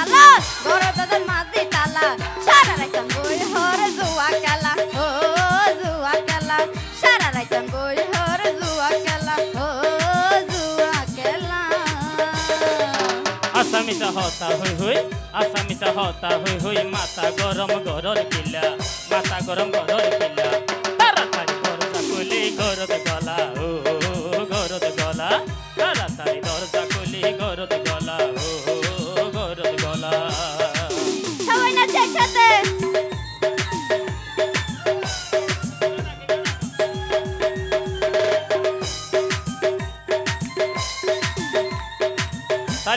তালা ঘর দাদার মাঝে তালা সারা রাইতাম বই হর জুয়া খেলা। ও জুয়া খেলা। সারা রাইতাম বই হর জুয়া খেলা। ও জুয়া খেলা। আসামিটা হতা হই হই, আসামিটা হতা হই হই, মাথা গরম গরর কিলা, মাথা গরম গরর কিলা। দরজা খুলি গরদ গলা। ও গরদ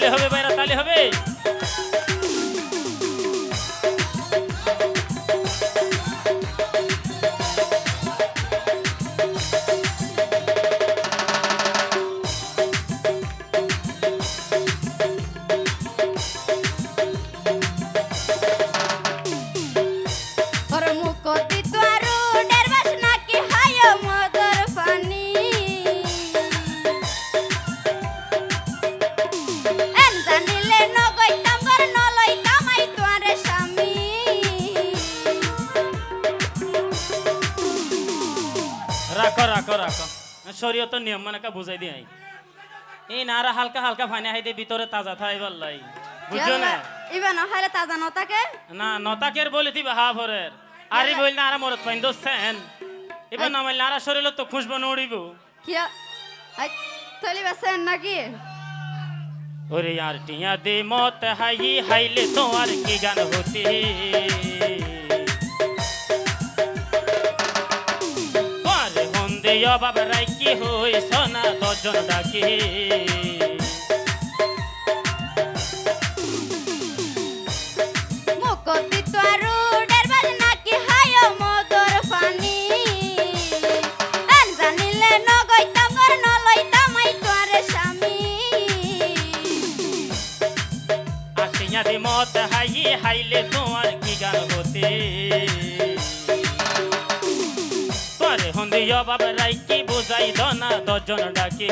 তালে হবে বাইরা তালে হবে। রাখো রাখো। শরীয়ত নিয়ম মানে বুঝাই দিই এই নারা হালকা হালকা ফানি হাইতে ভিতরে তাজা থাই বললাই। বুঝছ না? ইবা নহালে তাজা নতাকে? না নতাকের বলে দিবা হা ভরের। আরে বল না আর মরত ফাইন দোসেন এবার না মাইল নারা শরীর তো খুশবো নড়িব। কিয়া? আই তলি বাসেন নাকি? ওরে यार টিয়া দে মত হাই হাইলে তোমার কি গান হতে? আরে হন্দে অবাব রাই কি হই সোনা দজন ডাকে। হন্দে অবাব রাই কি বুঝাই দনা দজন ডাকে।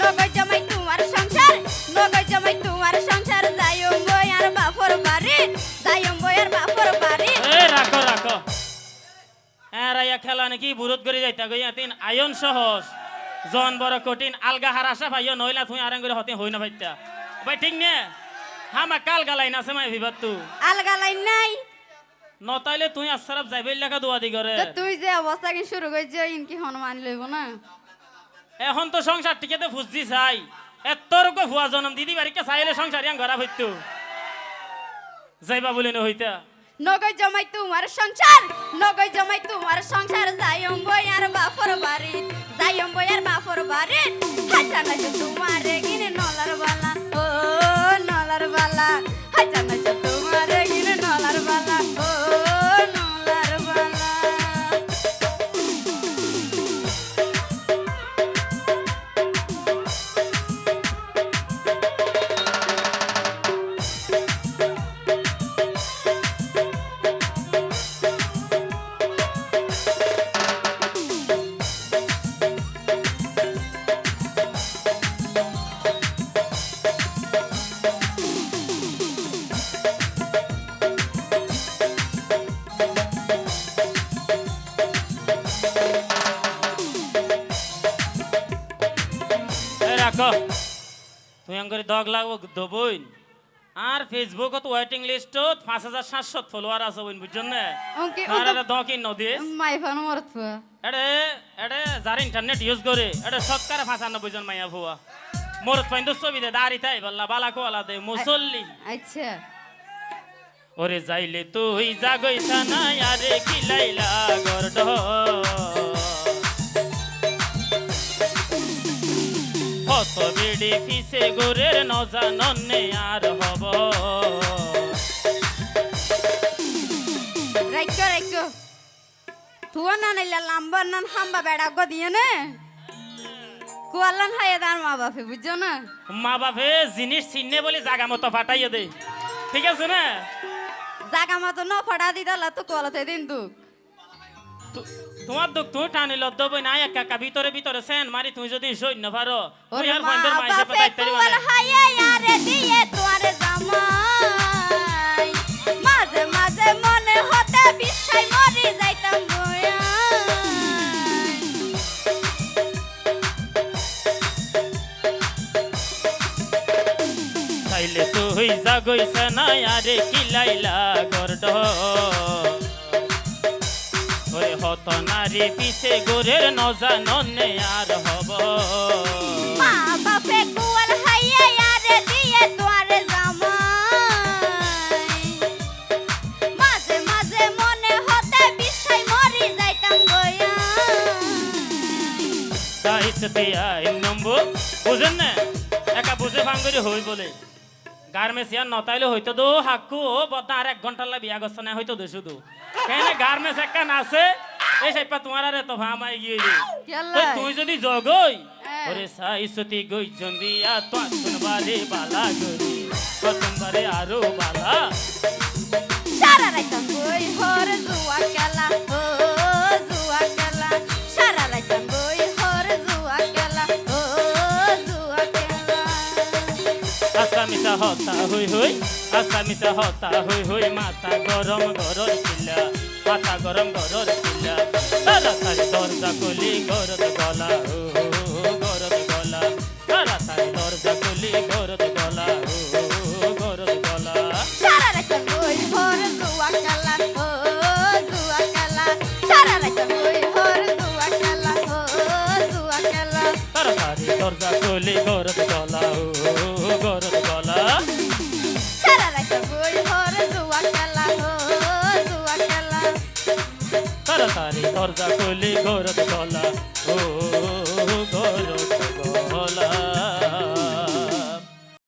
নগই জমাই তোমার সংসার নগই জমাই তোমার সংসার যাইম বই আর বাপর বাড়ি যাইম বই আর বাপর বাড়ি। এ রাখো রাখো। হ্যাঁ রাইয়া খেলা নাকি বুরত করে যাইতা গইয়া তিন আয়ন সহজ। জন বড় কঠিন আলগা হারাসা ভাইও নইলা তুই আরাম করে হতে হই না ভাইতা ভাই ঠিক নে? হামা কাল গালাই না সেমাই ভিবাত তু আলগা লাইন নাই। নতাইলে তুই আসারাপ যাইবে লেখা দুয়া দি করে তুই যে অবস্থা কি শুরু করছ ইনকি হনুমান লইব না? এখন তো সংসার টিকেতে ফুসছি চাই এতর কো ভুয়া জনম দিদি বাড়িকে চাইলে সংসার ইয়াং ঘরা হইতো যাইবা বলে ন হইতা। নগই জমাই তোমার সংসার নগই জমাই তোমার সংসার যাইম বই আর বাপর বাড়ি যাইম বই আর বাপর বাড়ি হাজা না যে তোমার গিনে নলার বালা ও নলার বালা। রাখো তুই আঙ্গুরি দগ লাগবো দবইন আর ফেসবুকত ওয়েটিং লিস্টত পাঁচ হাজার সাতশো ফলোয়ার আছে বইন বুঝছেন না? আর দকিন নদীস মাই ফান মরত। এডে এডে যারা ইন্টারনেট ইউজ করে এডে সৎকারে পাঁচানব্বই জন মাইয়া ভুয়া। মোর ফাইন ছবি দে দাড়ি তাই বললা বালা কোয়ালা দে মুসল্লি। আচ্ছা। ওরে যাইলে তুই জাগইছা না আরে কিলাইলা গরড কত বেড়ে ফিসে গোরের নজাননে আর হব। রাইকো রাইকো তুয়া না নাইলা লাম্বা নান হাম্বা বেড়া গো দিয়ে নে। কুয়ালান হায়ে দার মা বাপে বুঝছ না? মা বাপে জিনিস চিনে বলে জাগা মতো ফাটাইয়ে দে। ঠিক আছে না? জাগা মতো ন ফড়া দি দালা তো কুয়ালাতে দিন তু- তোমার দুঃখ তুই টানি লদ্দ বই নাই একা একা ভিতরে ভিতরে সেন মারি তুই যদি সৈন্য পারো। তুই আর মা বন্ধের মাইসে বাপে পাতাই তারি কুয়াল মানে হায়ে আরে দিয়ে তোরে জামাই। মাঝে মাঝে মনে হতে বিশ্বাই মরি যাইতাম বয়া চাইলে তুই জাগইছে না আরে কিলাইলা গরড ওরে হত নারী পিছে গোরের নজাননে আর হব। মা বাপে কুয়াল হায়ে আরে দিয়ে তোরে জামাই। মাঝে মাঝে মনে হতে বিশ্বাই মরি যাইতাম বয়া চাইছে দিয়া নম্বর বুঝেন না? একা বুঝে ভাঙ্গরি হই বলে। গার্মেন্টস নতাইলে হইতো দো হাক্কু ও বদনা আর এক ঘণ্টার লা বিয়া গছ না হইতো দো শুধু। কেন গার্মেন্টস একটা আছে এই সাইপা তোমার আরে তো ভামাই গিয়ে রে তো তুই যদি জগই। ওরে সাইসতি গই জম্বিয়া তো শুনবারে বালা গরি কতবারে আরও বালা। সারা রাত কই হর জুয়া খেলা ও মিশা হতা হই হই মাথা গরম গরর কিলা মাথা গরম গরর কিলা তাড়াতাড়ি দরজা খুলি গরদ গলা ও গরদ গলা। তাড়াতাড়ি দরজা খুলি গরদ গলা ও গরদ গলা। সারা রাইতাম বই হর জুয়া খেলা ও জুয়া খেলা সারা জুয়া খেলা ও জুয়া খেলা তাড়াতাড়ি দরজা খুলি গরদ গলা গরদ তাড়াতাড়ি দরজা খুলি ঘর গলা ও